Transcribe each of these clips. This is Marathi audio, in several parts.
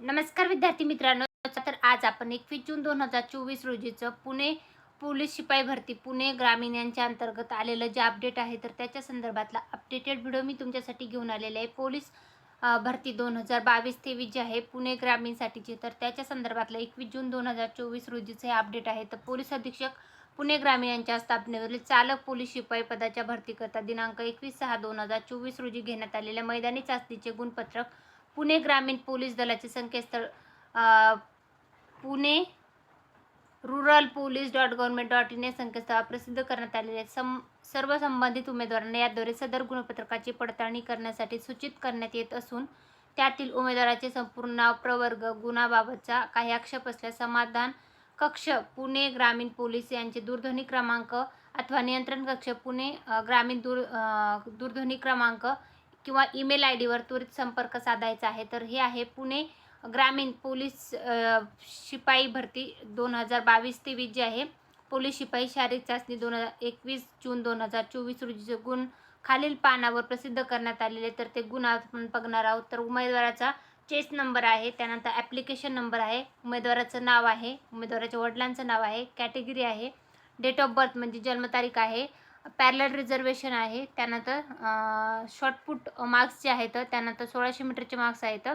नमस्कार विद्यार्थी मित्रांनो. तर आज आपण एकवीस जून दोन हजार चोवीस रोजीचं पुणे पोलीस शिपाई भरती पुणे ग्रामीण यांच्या अंतर्गत आलेलं जे अपडेट आहे तर त्याच्या संदर्भातला अपडेटेड व्हिडिओ मी तुमच्यासाठी घेऊन आलेले आहे. पोलीस भरती दोन हजार बावीस तेवीस जे आहे पुणे ग्रामीणसाठीचे तर त्याच्या संदर्भातलं एकवीस जून दोन हजार चोवीस रोजीचं हे अपडेट आहे. तर पोलीस अधीक्षक पुणे ग्रामीण यांच्या स्थापनेवरील चालक पोलीस शिपाई पदाच्या भरतीकरता दिनांक एकवीस सहा दोन हजार चोवीस रोजी घेण्यात आलेल्या मैदानी चाचणीचे गुणपत्रक पुणे ग्रामीण पोलीस दलाचे संकेतस्थळ Pune rural police dot government dot in या संकेतस्थळावर प्रसिद्ध करण्यात आलेले सम सर्व संबंधित उमेदवारांना याद्वारे सदर गुणपत्रकाची पडताळणी करण्यासाठी सूचित करण्यात येत असून त्यातील उमेदवाराचे संपूर्ण नाव प्रवर्ग गुणाबाबतचा काही आक्षेप असल्यास समाधान कक्ष पुणे ग्रामीण पोलीस यांचे दूरध्वनी क्रमांक अथवा नियंत्रण कक्ष पुणे ग्रामीण दूर दूरध्वनी क्रमांक किंवा ईमेल आय डीवर त्वरित संपर्क साधायचा आहे तर हे आहे पुणे ग्रामीण पोलीस शिपाई भरती दोन हजार बावीस तेवीस जे आहे. पोलीस शिपाई शारीरिक चाचणी दोन हजार एकवीस जून दोन हजार चोवीस रोजीचे गुण खालील पानावर प्रसिद्ध करण्यात आलेले तर ते गुण आपण बघणार आहोत. तर उमेदवाराचा चेस नंबर आहे त्यानंतर ॲप्लिकेशन नंबर आहे उमेदवाराचं नाव आहे उमेदवाराच्या वडिलांचं नाव आहे कॅटेगरी आहे डेट ऑफ बर्थ म्हणजे जन्मतारीख आहे पॅरलर रिझर्वेशन आहे त्यानंतर शॉर्टपुट मार्क्स जे आहेत त्यानंतर सोळाशे मीटरचे मार्क्स आहेत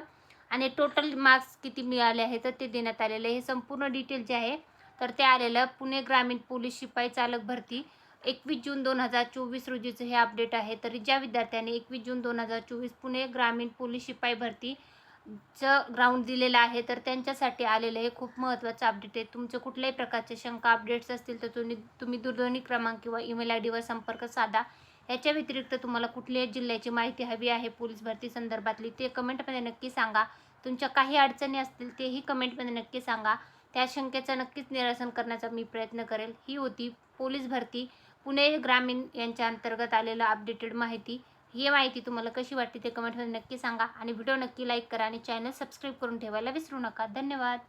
आणि टोटल मार्क्स किती मिळाले आहेत ते देण्यात आलेले आहे. हे संपूर्ण डिटेल जे आहे तर ते आलेलं पुणे ग्रामीण पोलीस शिपाई चालक भरती एकवीस जून दोन हजार चोवीस रोजीचं हे अपडेट आहे तर ज्या विद्यार्थ्यांनी एकवीस जून दोन हजार चोवीस पुणे ग्रामीण पोलीस शिपाई भरती चं ग्राउंड दिलेलं आहे तर त्यांच्यासाठी आलेलं हे खूप महत्त्वाचं अपडेट आहे. तुमचे कुठल्याही प्रकारचे शंका अपडेट्स असतील तर तुम्ही तुम्ही दूरध्वनी क्रमांक किंवा ईमेल आय डीवर संपर्क साधा. याच्या व्यतिरिक्त तुम्हाला कुठल्याही जिल्ह्याची माहिती हवी आहे पोलीस भरती संदर्भातली ते कमेंटमध्ये नक्की सांगा. तुमच्या काही अडचणी असतील तेही कमेंटमध्ये नक्की सांगा. त्या शंकेचं नक्कीच निरसन करण्याचा मी प्रयत्न करेल. ही होती पोलीस भरती. पुणे ग्रामीण यांच्या अंतर्गत आलेलं अपडेटेड माहिती. ही माहिती तुम्हाला कशी वाटते ते कमेंटमध्ये नक्की सांगा. आणि व्हिडिओ नक्की लाईक करा आणि चॅनल सबस्क्राईब करून ठेवायला विसरू नका. धन्यवाद.